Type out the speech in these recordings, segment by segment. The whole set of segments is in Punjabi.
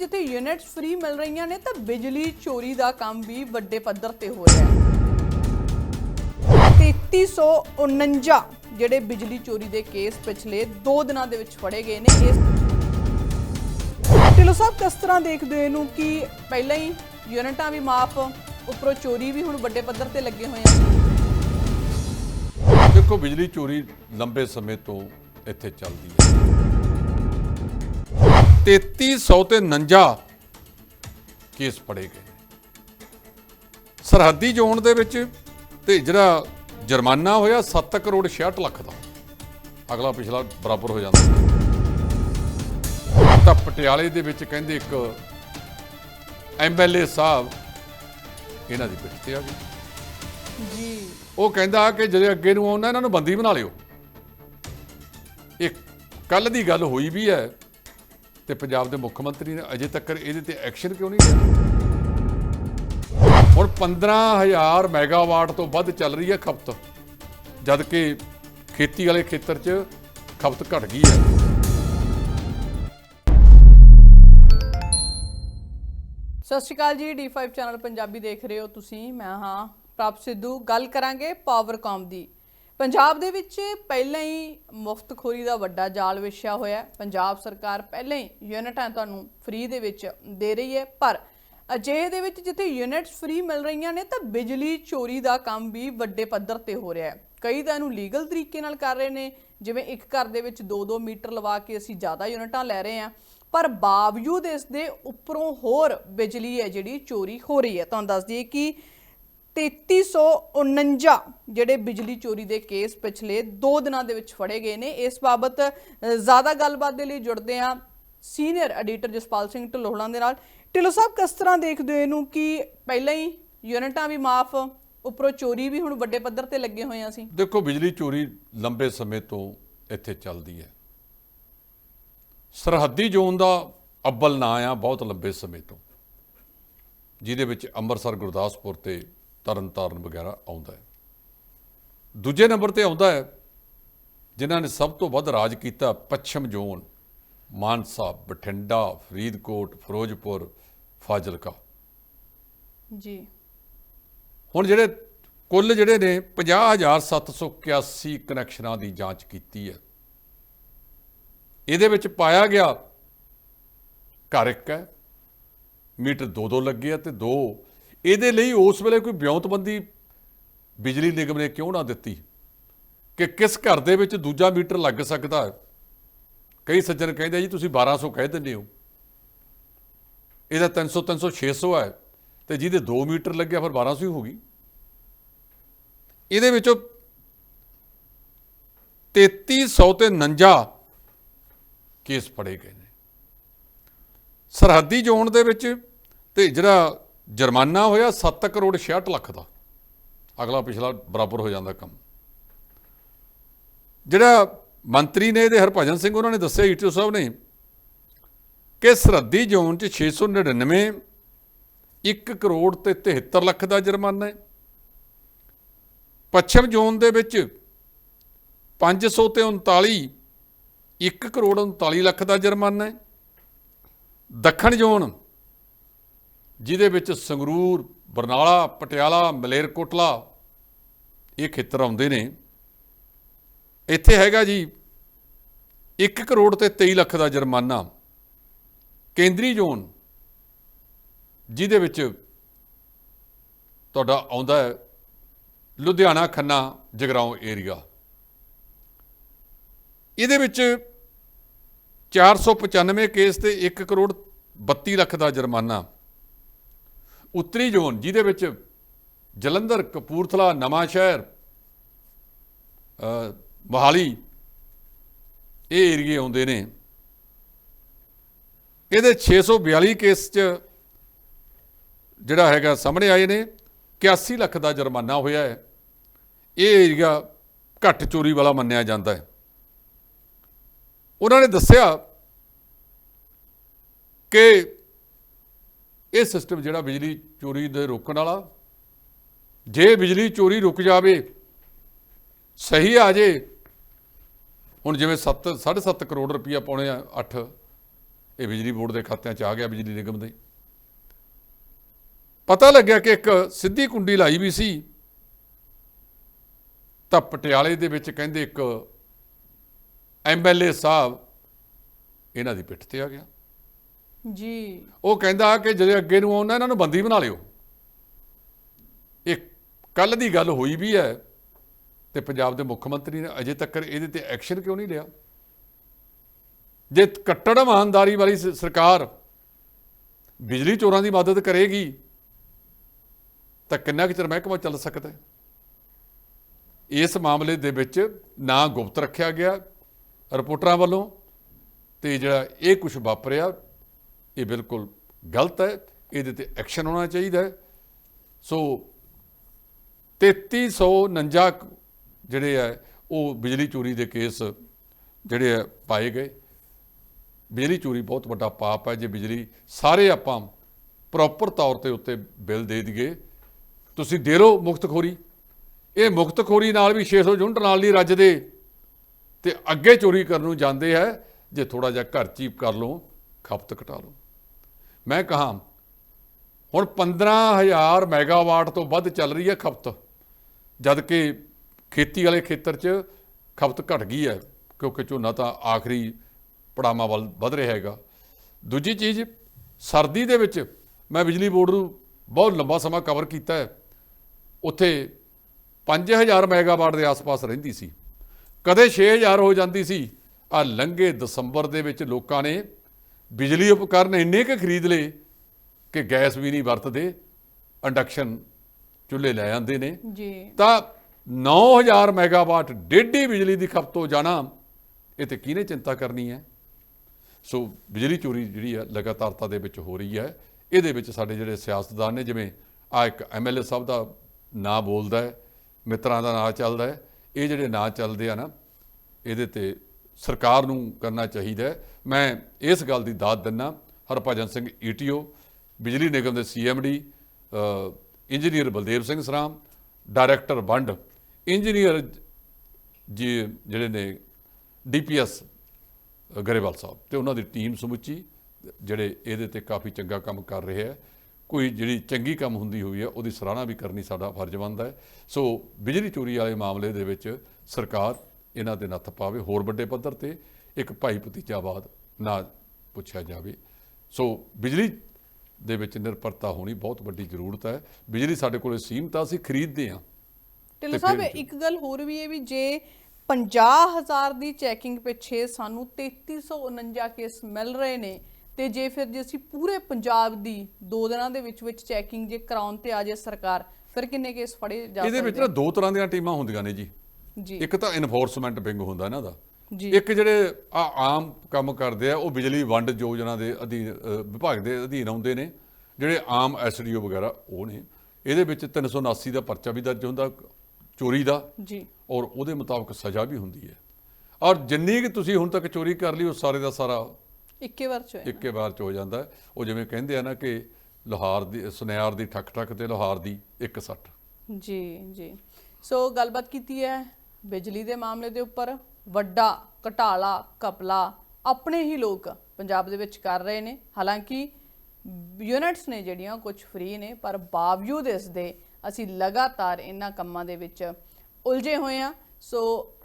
ਜਿੱਥੇ ਯੂਨਿਟਸ ਫ੍ਰੀ ਮਿਲ ਰਹੀਆਂ ਨੇ, ਤਾਂ ਬਿਜਲੀ ਚੋਰੀ ਦਾ ਕੰਮ ਵੀ ਵੱਡੇ ਪੱਧਰ ਤੇ ਹੋ ਰਿਹਾ ਹੈ। 3349 ਜਿਹੜੇ ਬਿਜਲੀ ਚੋਰੀ ਦੇ ਕੇਸ ਪਿਛਲੇ 2 ਦਿਨਾਂ ਦੇ ਵਿੱਚ ਫੜੇ ਗਏ ਨੇ, ਇਸ ਢਿੱਲੋਂ ਸਾਹਿਬ, ਕਿਸ ਤਰ੍ਹਾਂ ਦੇਖਦੇ ਹੋ ਇਹਨੂੰ ਕਿ ਪਹਿਲਾਂ ਹੀ ਯੂਨਿਟਾਂ ਵੀ ਮਾਫ, ਉੱਪਰੋਂ ਚੋਰੀ ਵੀ ਹੁਣ ਵੱਡੇ ਪੱਧਰ ਤੇ ਲੱਗੇ ਹੋਏ ਆ? ਦੇਖੋ, ਬਿਜਲੀ ਚੋਰੀ ਲੰਬੇ ਸਮੇਂ ਤੋਂ ਇੱਥੇ ਚੱਲਦੀ ਹੈ। 3300 ਤੇ 49 ਕੇਸ ਫੜੇ ਗਏ। ਸਰਹੱਦੀ ਜ਼ੋਨ ਦੇ ਵਿੱਚ ਤੇ ਜਿਹੜਾ ਜੁਰਮਾਨਾ ਹੋਇਆ 7 ਕਰੋੜ 66 ਲੱਖ ਦਾ। ਅਗਲਾ ਪਿਛਲਾ ਬਰਾਬਰ ਹੋ ਜਾਂਦਾ। ਤਾਂ ਪਟਿਆਲੇ ਦੇ ਵਿੱਚ ਕਹਿੰਦੇ ਇੱਕ ਐਮਐਲਏ ਸਾਹਿਬ ਇਹਨਾਂ ਦੀ ਪਿੱਠ ਤੇ ਆ ਗਈ ਜੀ। ਉਹ ਕਹਿੰਦਾ ਕਿ ਜਿਹੜੇ ਅੱਗੇ ਨੂੰ ਆਉਣਾ ਇਹਨਾਂ ਨੂੰ ਬੰਦੀ ਬਣਾ ਲਿਓ। ਇਹ ਕੱਲ ਦੀ ਗੱਲ ਹੋਈ ਵੀ ਹੈ ਤੇ ਪੰਜਾਬ ਦੇ ਮੁੱਖ ਮੰਤਰੀ ਨੇ ਅਜੇ ਤੱਕ ਇਹਦੇ ਤੇ ਐਕਸ਼ਨ ਕਿਉਂ ਨਹੀਂ ਲਿਆ? ਹੁਣ 15000 ਮੈਗਾਵਾਟ ਤੋਂ ਵੱਧ ਚੱਲ ਰਹੀ ਹੈ ਖਪਤ ਜਦ ਕਿ ਖੇਤੀ ਵਾਲੇ ਖੇਤਰ 'ਚ ਖਪਤ ਘਟ ਗਈ ਹੈ। ਸਤਿ ਸ਼੍ਰੀ ਅਕਾਲ ਜੀ D5 ਚੈਨਲ ਪੰਜਾਬੀ ਦੇਖ ਰਹੇ ਹੋ ਤੁਸੀਂ, ਮੈਂ ਹਾਂ ਪ੍ਰਭ ਸਿੱਧੂ। ਗੱਲ ਕਰਾਂਗੇ ਪਾਵਰਕਾਮ ਦੀ। ਪੰਜਾਬ ਦੇ ਵਿੱਚ ਪਹਿਲਾਂ ਹੀ ਮੁਫਤਖੋਰੀ ਦਾ ਵੱਡਾ ਜਾਲ ਵਿਛਿਆ ਹੋਇਆ ਪੰਜਾਬ ਸਰਕਾਰ ਪਹਿਲਾਂ ਹੀ ਯੂਨਿਟਾਂ ਤੁਹਾਨੂੰ ਫ੍ਰੀ ਦੇ ਵਿੱਚ ਦੇ ਰਹੀ ਹੈ। ਪਰ ਅਜਿਹੇ ਦੇ ਵਿੱਚ ਜਿੱਥੇ ਯੂਨਿਟਸ ਫ੍ਰੀ ਮਿਲ ਰਹੀਆਂ ਨੇ, ਤਾਂ ਬਿਜਲੀ ਚੋਰੀ ਦਾ ਕੰਮ ਵੀ ਵੱਡੇ ਪੱਧਰ ਤੇ ਹੋ ਰਿਹਾ ਹੈ। ਕਈ ਤਾਂ ਇਹਨੂੰ ਲੀਗਲ ਤਰੀਕੇ ਨਾਲ ਕਰ ਰਹੇ ਨੇ, ਜਿਵੇਂ ਇੱਕ ਘਰ ਦੇ ਵਿੱਚ 2-2 ਮੀਟਰ ਲਵਾ ਕੇ ਅਸੀਂ ਜ਼ਿਆਦਾ ਯੂਨਿਟਾਂ ਲੈ ਰਹੇ ਹਾਂ। ਪਰ ਬਾਵਜੂਦ ਇਸ ਦੇ ਉੱਪਰੋਂ ਹੋਰ ਬਿਜਲੀ ਹੈ ਜਿਹੜੀ ਚੋਰੀ ਹੋ ਰਹੀ ਹੈ। ਤੁਹਾਨੂੰ ਦੱਸ ਦਈਏ ਕਿ 3349 ਜਿਹੜੇ ਬਿਜਲੀ ਚੋਰੀ ਦੇ ਕੇਸ ਪਿਛਲੇ 2 ਦਿਨਾਂ ਦੇ ਵਿੱਚ ਫੜੇ ਗਏ ਨੇ। ਇਸ ਬਾਬਤ ਜ਼ਿਆਦਾ ਗੱਲਬਾਤ ਦੇ ਲਈ ਜੁੜਦੇ ਹਾਂ ਸੀਨੀਅਰ ਐਡੀਟਰ ਜਸਪਾਲ ਸਿੰਘ ਢਲੋਹਲਾਂ ਦੇ ਨਾਲ। ਢਿੱਲੋਂ ਸਾਹਿਬ, ਕਿਸ ਤਰ੍ਹਾਂ ਦੇਖਦੇ ਹੋ ਇਹਨੂੰ ਕਿ ਪਹਿਲਾਂ ਹੀ ਯੂਨਿਟਾਂ ਵੀ ਮਾਫ, ਉੱਪਰੋਂ ਚੋਰੀ ਵੀ ਹੁਣ ਵੱਡੇ ਪੱਧਰ ਤੇ ਲੱਗੇ ਹੋਏ ਆ ਸੀ ਦੇਖੋ, ਬਿਜਲੀ ਚੋਰੀ ਲੰਬੇ ਸਮੇਂ ਤੋਂ ਇੱਥੇ ਚੱਲਦੀ ਹੈ। ਸਰਹੱਦੀ ਜ਼ੋਨ ਦਾ ਅੱਬਲ ਨਾਂ ਆ ਬਹੁਤ ਲੰਬੇ ਸਮੇਂ ਤੋਂ, ਜਿਹਦੇ ਵਿੱਚ ਅੰਮ੍ਰਿਤਸਰ, ਗੁਰਦਾਸਪੁਰ ਤੇ ਤਰਨਤਾਰਨ ਵਗੈਰਾ ਆਉਂਦਾ ਹੈ। ਦੂਜੇ ਨੰਬਰ ਤੇ ਆਉਂਦਾ ਹੈ ਜਿਨ੍ਹਾਂ ਨੇ ਸਭ ਤੋਂ ਵੱਧ ਰਾਜ ਕੀਤਾ ਪੱਛਮ ਜ਼ੋਨ ਮਾਨਸਾ ਬਠਿੰਡਾ ਫਰੀਦਕੋਟ ਫਿਰੋਜ਼ਪੁਰ ਫਾਜ਼ਿਲਕਾ। ਜੀ। ਹੁਣ ਜਿਹੜੇ ਕੁੱਲ ਜਿਹੜੇ ਨੇ 50781 ਕਨੈਕਸ਼ਨਾਂ ਦੀ ਜਾਂਚ ਕੀਤੀ ਹੈ। ਇਹਦੇ ਵਿੱਚ ਪਾਇਆ ਗਿਆ ਘਰ ਇੱਕ ਹੈ ਮੀਟਰ ਦੋ ਦੋ ਲੱਗੇ ਆ ਤੇ ਦੋ ਇਹਦੇ ਲਈ ਉਸ ਵੇਲੇ ਕੋਈ ਵਿਉਂਤਬੰਦੀ ਬਿਜਲੀ ਨਿਗਮ ਨੇ ਕਿਉਂ ਨਾ ਦਿੱਤੀ? ਕਿ ਕਿਸ ਘਰ ਦੇ ਵਿੱਚ ਦੂਜਾ ਮੀਟਰ ਲੱਗ ਸਕਦਾ ਹੈ? ਕਈ ਸੱਜਣ ਕਹਿੰਦੇ ਆ ਜੀ, ਤੁਸੀਂ 1200 ਕਹਿ ਦਿੰਦੇ ਹੋ। ਇਹਦਾ 300 300 600 ਹੈ ਤੇ ਜਿਹਦੇ 2 ਮੀਟਰ ਲੱਗਿਆ ਫਿਰ 1200 ਹੀ ਹੋ ਗਈ। ਇਹਦੇ ਵਿੱਚੋਂ 3300 ਤੇ 49 ਕੇਸ ਫੜੇ ਗਏ ਨੇ। ਸਰਹੱਦੀ ਜ਼ੋਨ ਦੇ ਵਿੱਚ ਤੇ ਜਿਹੜਾ ਜੁਰਮਾਨਾ ਹੋਇਆ 7 ਕਰੋੜ 66 ਲੱਖ ਦਾ। ਅਗਲਾ ਪਿਛਲਾ ਬਰਾਬਰ ਹੋ ਜਾਂਦਾ ਕੰਮ। ਜਿਹੜਾ ਮੰਤਰੀ ਨੇ ਇਹਦੇ ਹਰਭਜਨ ਸਿੰਘ ਉਹਨਾਂ ਨੇ ਦੱਸਿਆ ਈਟੀਓ ਸਾਹਿਬ ਨੇ, ਕਿ ਸਰਹੱਦੀ ਜ਼ੋਨ 'ਚ 699 1 ਕਰੋੜ ਤੇ 73 ਲੱਖ ਦਾ ਜੁਰਮਾਨਾ ਹੈ। ਪੱਛਮ ਜ਼ੋਨ ਦੇ ਵਿੱਚ 500 ਤੇ 39 1 ਕਰੋੜ 39 ਲੱਖ ਦਾ ਜੁਰਮਾਨਾ ਹੈ। ਦੱਖਣ ਜ਼ੋਨ ਜਿਹਦੇ ਵਿੱਚ ਸੰਗਰੂਰ, ਬਰਨਾਲਾ, ਪਟਿਆਲਾ, ਮਲੇਰਕੋਟਲਾ ਇਹ ਖੇਤਰ ਆਉਂਦੇ ਨੇ। ਇੱਥੇ ਹੈਗਾ ਜੀ 1 ਕਰੋੜ ਤੇ 23 ਲੱਖ ਦਾ ਜੁਰਮਾਨਾ ਕੇਂਦਰੀ ਜ਼ੋਨ, ਜਿਹਦੇ ਵਿੱਚ ਤੁਹਾਡਾ ਆਉਂਦਾ ਹੈ ਲੁਧਿਆਣਾ, ਖੰਨਾ, ਜਗਰਾਉਂ ਏਰੀਆ ਇਹਦੇ ਵਿੱਚ 495 ਕੇਸ ਤੇ 1 ਕਰੋੜ 32 ਲੱਖ ਦਾ ਜੁਰਮਾਨਾ ਉੱਤਰੀ ਜ਼ੋਨ, ਜਿਹਦੇ ਵਿੱਚ ਜਲੰਧਰ, ਕਪੂਰਥਲਾ, ਨਵਾਂ ਸ਼ਹਿਰ ਮੋਹਾਲੀ, ਇਹ ਏਰੀਏ ਆਉਂਦੇ ਨੇ। ਇਹਦੇ 642 ਕੇਸ ਚ ਜਿਹੜਾ ਹੈਗਾ, ਸਾਹਮਣੇ ਆਏ ਨੇ 81 ਲੱਖ ਦਾ ਜੁਰਮਾਨਾ ਹੋਇਆ ਹੈ। ਇਹ ਏਰੀਆ ਘੱਟ ਚੋਰੀ ਵਾਲਾ ਮੰਨਿਆ ਜਾਂਦਾ ਹੈ। ਉਹਨਾਂ ਨੇ ਦੱਸਿਆ ਕਿ ਇਹ ਸਿਸਟਮ ਜਿਹੜਾ ਬਿਜਲੀ ਚੋਰੀ ਦੇ ਰੋਕਣ ਵਾਲਾ, ਜੇ ਬਿਜਲੀ ਚੋਰੀ ਰੁਕ ਜਾਵੇ, ਸਹੀ ਆ ਜੇ, ਹੁਣ ਜਿਵੇਂ 7 7.5 ਕਰੋੜ ਰੁਪਇਆ ਪਾਉਣੇ ਆ 8 ਇਹ ਬਿਜਲੀ ਬੋਰਡ ਦੇ ਖਾਤਿਆਂ 'ਚ ਆ ਗਿਆ ਬਿਜਲੀ ਨਿਗਮ ਦੇ। ਪਤਾ ਲੱਗਿਆ ਕਿ ਇੱਕ ਸਿੱਧੀ ਕੁੰਡੀ ਲਾਈ ਵੀ ਸੀ, ਤਾਂ ਪਟਿਆਲੇ ਦੇ ਵਿੱਚ ਕਹਿੰਦੇ ਇੱਕ ਐਮਐਲਏ ਸਾਹਿਬ, ਇਹਨਾਂ ਦੀ ਪਿੱਠ ਤੇ ਆ ਗਿਆ। ਜੀ। ਉਹ ਕਹਿੰਦਾ ਕਿ ਜਿਹੜੇ ਅੱਗੇ ਨੂੰ ਆਉਣਾ ਇਹਨਾਂ ਨੂੰ ਬੰਦੀ ਬਣਾ ਲਿਓ। ਇਹ ਕੱਲ ਦੀ ਗੱਲ ਹੋਈ ਵੀ ਹੈ ਤੇ ਪੰਜਾਬ ਦੇ ਮੁੱਖ ਮੰਤਰੀ ਨੇ ਅਜੇ ਤੱਕ ਇਹਦੇ ਤੇ ਐਕਸ਼ਨ ਕਿਉਂ ਨਹੀਂ ਲਿਆ? ਜੇ ਕੱਟੜ ਇਮਾਨਦਾਰੀ ਵਾਲੀ ਸਰਕਾਰ ਬਿਜਲੀ ਚੋਰਾਂ ਦੀ ਮਦਦ ਕਰੇਗੀ, ਤਾਂ ਕਿੰਨਾ ਕੁ ਚਿਰ ਮਹਿਕਮਾ ਚੱਲ ਸਕਦਾ ਹੈ? ਇਸ ਮਾਮਲੇ ਦੇ ਵਿੱਚ ਨਾ ਗੁਪਤ ਰੱਖਿਆ ਗਿਆ ਰਿਪੋਰਟਰਾਂ ਵੱਲੋਂ ਤੇ ਜਿਹੜਾ ਇਹ ਕੁਝ ਵਾਪਰਿਆ ਇਹ ਬਿਲਕੁਲ ਗਲਤ ਹੈ, ਇਹਦੇ ਤੇ ਐਕਸ਼ਨ ਹੋਣਾ ਚਾਹੀਦਾ ਹੈ। ਸੋ 3349 ਜਿਹੜੇ ਆ, ਉਹ ਬਿਜਲੀ ਚੋਰੀ ਦੇ ਕੇਸ ਜਿਹੜੇ ਆ ਪਾਏ ਗਏ। ਬਿਜਲੀ ਚੋਰੀ ਬਹੁਤ ਵੱਡਾ ਪਾਪ ਹੈ, ਜੇ ਬਿਜਲੀ ਸਾਰੇ ਆਪਾਂ ਪ੍ਰੋਪਰ ਤੌਰ ਤੇ ਉੱਤੇ ਬਿੱਲ ਦੇ ਦਈਏ। ਤੁਸੀਂ ਦੇ ਲਓ ਮੁਕਤਖੋਰੀ। ਇਹ ਮੁਕਤਖੋਰੀ ਨਾਲ ਵੀ 600 ਯੂਨਿਟ ਨਾਲ ਨਹੀਂ ਰੱਜਦੇ ਤੇ ਅੱਗੇ ਚੋਰੀ ਕਰਨ ਨੂੰ ਜਾਂਦੇ ਹੈ, ਜੇ ਥੋੜਾ ਜਿਹਾ ਘਰ ਚੀਪ ਕਰ ਲਓ, ਖਪਤ ਘਟਾ ਲਓ। ਮੈਂ ਕਹਾ, ਹੁਣ 15000 ਮੈਗਾਵਾਟ ਤੋਂ ਵੱਧ ਚੱਲ ਰਹੀ ਹੈ ਖਪਤ ਜਦ ਕਿ ਖੇਤੀ ਵਾਲੇ ਖੇਤਰ 'ਚ ਖਪਤ ਘਟ ਗਈ ਹੈ, ਕਿਉਂਕਿ ਝੋਨਾ ਤਾਂ ਆਖਰੀ ਪੜਾਵਾਂ ਵੱਲ ਵਧ ਰਿਹਾ ਹੈਗਾ। ਦੂਜੀ ਚੀਜ਼, ਸਰਦੀ ਦੇ ਵਿੱਚ ਮੈਂ ਬਿਜਲੀ ਬੋਰਡ ਨੂੰ ਬਹੁਤ ਲੰਬਾ ਸਮਾਂ ਕਵਰ ਕੀਤਾ ਹੈ। ਉੱਥੇ 5000 ਮੈਗਾਵਾਟ ਦੇ ਆਸ-ਪਾਸ ਰਹਿੰਦੀ ਸੀ। ਕਦੇ 6000 ਹੋ ਜਾਂਦੀ ਸੀ। ਆ ਲੰਘੇ ਦਸੰਬਰ ਦੇ ਵਿੱਚ ਲੋਕਾਂ ਨੇ ਬਿਜਲੀ ਉਪਕਰਨ ਇੰਨੇ ਕੁ ਖਰੀਦ ਲਏ ਕਿ ਗੈਸ ਵੀ ਨਹੀਂ ਵਰਤਦੇ ਇੰਡਕਸ਼ਨ ਚੁੱਲ੍ਹੇ ਲੈ ਆਉਂਦੇ ਨੇ। ਜੀ। ਤਾਂ 9000 ਮੈਗਾਵਾਟ ਡੇਢੀ ਬਿਜਲੀ ਦੀ ਖਪਤ ਹੋ ਜਾਣਾ ਇਹ ਤੇ ਕਿਹਨੇ ਚਿੰਤਾ ਕਰਨੀ ਹੈ? ਸੋ ਬਿਜਲੀ ਚੋਰੀ ਜਿਹੜੀ ਹੈ ਲਗਾਤਾਰਤਾ ਦੇ ਵਿੱਚ ਹੋ ਰਹੀ ਹੈ। ਇਹਦੇ ਵਿੱਚ ਸਾਡੇ ਜਿਹੜੇ ਸਿਆਸਤਦਾਨ ਨੇ ਜਿਵੇਂ ਆ ਇੱਕ ਐਮਐਲਏ ਸਾਹਿਬ ਦਾ ਨਾਂ ਬੋਲਦਾ ਹੈ ਮਿੱਤਰਾਂ ਦਾ ਨਾਂ ਚੱਲਦਾ ਹੈ ਇਹ ਜਿਹੜੇ ਨਾਂ ਚੱਲਦੇ ਆ ਨਾ ਇਹਦੇ ਤੇ ਸਰਕਾਰ ਨੂੰ ਕਰਨਾ ਚਾਹੀਦਾ ਮੈਂ ਇਸ ਗੱਲ ਦੀ ਦਾਤ ਦਿੰਨਾ ਹਰਭਜਨ ਸਿੰਘ ਈਟੀਓ, ਬਿਜਲੀ ਨਿਗਮ ਦੇ CMD engineer Baldev Singh Saram, director ਵੰਡ, ਇੰਜੀਨੀਅਰ ਜੀ ਜਿਹੜੇ ਨੇ, ਡੀਪੀਐਸ ਗਰੇਵਾਲ ਸਾਹਿਬ ਤੇ ਉਹਨਾਂ ਦੀ ਟੀਮ ਸਮੁੱਚੀ, ਜਿਹੜੇ ਇਹਦੇ ਤੇ ਕਾਫੀ ਚੰਗਾ ਕੰਮ ਕਰ ਰਹੇ ਹੈ। ਕੋਈ ਜਿਹੜੀ ਚੰਗੀ ਕੰਮ ਹੁੰਦੀ ਹੋਈ ਹੈ, ਉਹਦੀ ਸਰਾਹਨਾ ਵੀ ਕਰਨੀ ਸਾਡਾ ਫਰਜ਼ ਬਣਦਾ ਹੈ। ਸੋ ਬਿਜਲੀ ਚੋਰੀ ਵਾਲੇ ਮਾਮਲੇ ਦੇ ਵਿੱਚ ਸਰਕਾਰ ਇਹਨਾਂ ਦੇ ਨੱਥ ਪਾਵੇ ਹੋਰ ਵੱਡੇ ਪੱਧਰ ਤੇ ਇੱਕ ਭਾਈ ਭਤੀਜਾਵਾਦ ਨਾ ਪੁੱਛਿਆ ਜਾਵੇ। ਸੋ ਬਿਜਲੀ ਦੇ ਵਿੱਚ ਨਿਰਭਰਤਾ ਹੋਣੀ ਬਹੁਤ ਵੱਡੀ ਜ਼ਰੂਰਤ ਹੈ। ਬਿਜਲੀ ਸਾਡੇ ਕੋਲੇ ਸੀਮਤ ਆ ਅਸੀਂ ਖਰੀਦਦੇ ਹਾਂ। ਢਿੱਲੋਂ ਸਾਹਿਬ ਇੱਕ ਗੱਲ ਹੋਰ ਵੀ ਹੈ ਵੀ ਜੇ 50000 ਦੀ ਚੈਕਿੰਗ ਪਿੱਛੇ ਸਾਨੂੰ 3349 ਕੇਸ ਮਿਲ ਰਹੇ ਨੇ ਤੇ ਜੇ ਫਿਰ ਜੇ ਅਸੀਂ ਪੂਰੇ ਪੰਜਾਬ ਦੀ ਦੋ ਦਿਨਾਂ ਦੇ ਵਿੱਚ ਵਿੱਚ ਚੈਕਿੰਗ ਜੇ ਕਰਾਉਣ ਤੇ ਆ ਜੇ ਸਰਕਾਰ ਫਿਰ ਕਿੰਨੇ ਕੇਸ ਫੜੇ ਜਾ ਇਹਦੇ ਵਿੱਚ ਸਕਦੇ ਨਾ ਦੋ ਤਰ੍ਹਾਂ ਦੀਆਂ ਟੀਮਾਂ ਹੁੰਦੀਆਂ ਨੇ ਜੀ। ਇੱਕ ਤਾਂ ਇਨਫੋਰਸਮੈਂਟ ਵਿੰਗ ਹੁੰਦਾ ਇਹਨਾਂ ਦਾ ਜੀ। ਇੱਕ ਜਿਹੜੇ ਆ ਆਮ ਕੰਮ ਕਰਦੇ ਆ ਉਹ ਬਿਜਲੀ ਵੰਡ ਯੋਜਨਾ ਦੇ ਅਧੀਨ ਵਿਭਾਗ ਦੇ ਅਧੀਨ ਆਉਂਦੇ ਨੇ। ਜਿਹੜੇ ਆਮ ਐਸਡੀਓ ਵਗੈਰਾ ਉਹ ਨੇ। ਇਹਦੇ ਵਿੱਚ 379 ਦਾ ਪਰਚਾ ਵੀ ਦਰਜ ਹੁੰਦਾ ਚੋਰੀ ਦਾ। ਜੀ। ਔਰ ਉਹਦੇ ਮੁਤਾਬਕ ਸਜ਼ਾ ਵੀ ਹੁੰਦੀ ਹੈ। ਔਰ ਜਿੰਨੀ ਕਿ ਤੁਸੀਂ ਹੁਣ ਤੱਕ ਚੋਰੀ ਕਰ ਲਈ ਉਹ ਸਾਰੇ ਦਾ ਸਾਰਾ ਇੱਕੇ ਵਾਰ ਚ ਇੱਕੇ ਵਾਰ ਚ ਹੋ ਜਾਂਦਾ। ਉਹ ਜਿਵੇਂ ਕਹਿੰਦੇ ਆ ਨਾ ਕਿ ਲੋਹਾਰ ਦੀ ਸੁਨਿਆਰ ਦੀ ਠੱਕ ਠੱਕ ਤੇ ਲੋਹਾਰ ਦੀ ਇੱਕ ਸੱਟ। ਜੀ ਜੀ। ਸੋ ਗੱਲਬਾਤ ਕੀਤੀ ਹੈ ਬਿਜਲੀ ਦੇ ਮਾਮਲੇ ਦੇ ਉੱਪਰ ਵੱਡਾ ਘਟਾਲਾ ਕਪਲਾ ਆਪਣੇ ਹੀ ਲੋਕ ਪੰਜਾਬ ਦੇ ਵਿੱਚ ਕਰ ਰਹੇ ਨੇ। ਹਾਲਾਂਕਿ ਯੂਨਿਟਸ ਨੇ ਜਿਹੜੀਆਂ ਕੁਝ ਫ੍ਰੀ ਨੇ, ਪਰ ਬਾਵਜੂਦ ਇਸ ਦੇ ਅਸੀਂ ਲਗਾਤਾਰ ਇਹਨਾਂ ਕੰਮਾਂ ਦੇ ਵਿੱਚ ਉਲਝੇ ਹੋਏ ਆ ਸੋ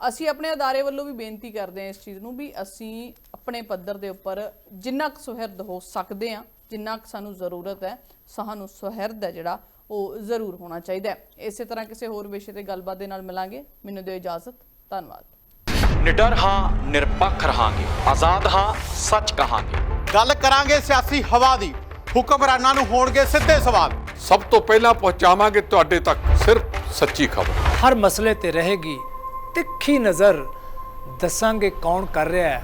ਅਸੀਂ ਆਪਣੇ ਅਦਾਰੇ ਵੱਲੋਂ ਵੀ ਬੇਨਤੀ ਕਰਦੇ ਹਾਂ ਇਸ ਚੀਜ਼ ਨੂੰ ਵੀ ਅਸੀਂ ਆਪਣੇ ਪੱਧਰ ਦੇ ਉੱਪਰ ਜਿੰਨਾ ਕੁ ਸੁਹਿਰਦ ਹੋ ਸਕਦੇ ਆ ਜਿੰਨਾ ਕੁ ਸਾਨੂੰ ਜ਼ਰੂਰਤ ਹੈ, ਸਾਨੂੰ ਸੁਹਿਰਦ ਹੈ ਜਿਹੜਾ ਉਹ ਜ਼ਰੂਰ ਹੋਣਾ ਚਾਹੀਦਾ ਹੈ। ਇਸੇ ਤਰ੍ਹਾਂ ਕਿਸੇ ਹੋਰ ਵਿਸ਼ੇ ਤੇ ਗੱਲਬਾਤ ਦੇ ਨਾਲ ਮਿਲਾਂਗੇ। ਮੈਨੂੰ ਦਿਓ ਇਜਾਜ਼ਤ। ਧੰਨਵਾਦ। ਨਿਡਰ ਹਾਂ ਨਿਰਪੱਖ ਰਹਾਂਗੇ। ਆਜ਼ਾਦ ਹਾਂ ਸੱਚ ਕਹਾਂਗੇ। ਗੱਲ ਕਰਾਂਗੇ ਸਿਆਸੀ ਹਵਾ ਦੀ। ਹੁਕਮਰਾਨਾਂ ਨੂੰ ਹੋਣਗੇ ਸਿੱਧੇ ਸਵਾਲ। ਸਭ ਤੋਂ ਪਹਿਲਾਂ ਪਹੁੰਚਾਵਾਂਗੇ ਤੁਹਾਡੇ ਤੱਕ। ਸਿਰਫ ਸੱਚੀ ਖਬਰ। ਹਰ ਮਸਲੇ ਤੇ ਰਹੇਗੀ ਤਿੱਖੀ ਨਜ਼ਰ। ਦੱਸਾਂਗੇ ਕੌਣ ਕਰ ਰਿਹਾ ਹੈ।